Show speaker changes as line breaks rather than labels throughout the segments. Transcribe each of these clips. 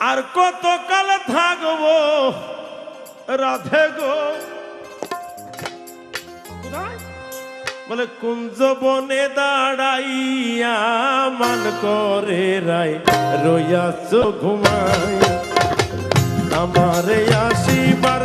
আর কতকাল থাকব? রাধে গো। বলে, কুঞ্জ বনে দাঁড়াইয়া মান করে রায়, রইয়াছ ঘুমাই আমার আসিবার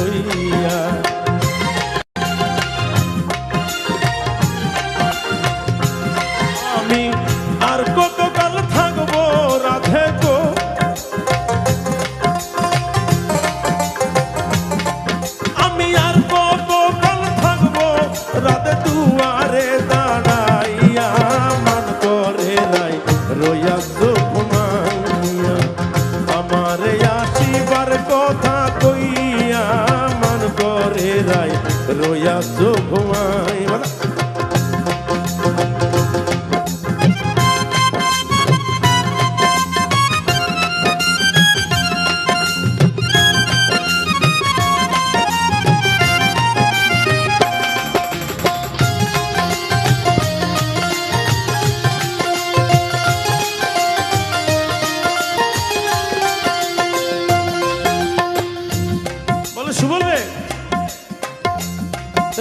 কইয়া মান করে রায় রইয়া ঘুমাই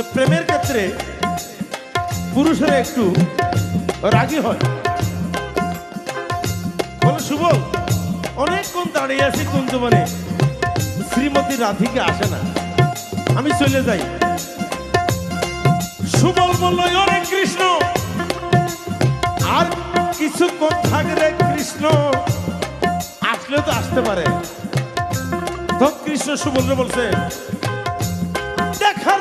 তো প্রেমের ক্ষেত্রে পুরুষেরা একটু রাগী হয়। বলে সুবল অনেকক্ষণ দাঁড়িয়ে আছি কুঞ্জবনে। শ্রীমতী রাধিকা আসে না। আমি চলে যাই। সুবল বলল ওরে কৃষ্ণ, আর কিছুক্ষণ থাকলে কৃষ্ণ আসলে তো আসতে পারে। তখন কৃষ্ণ সুবলরে বলছে, দেখার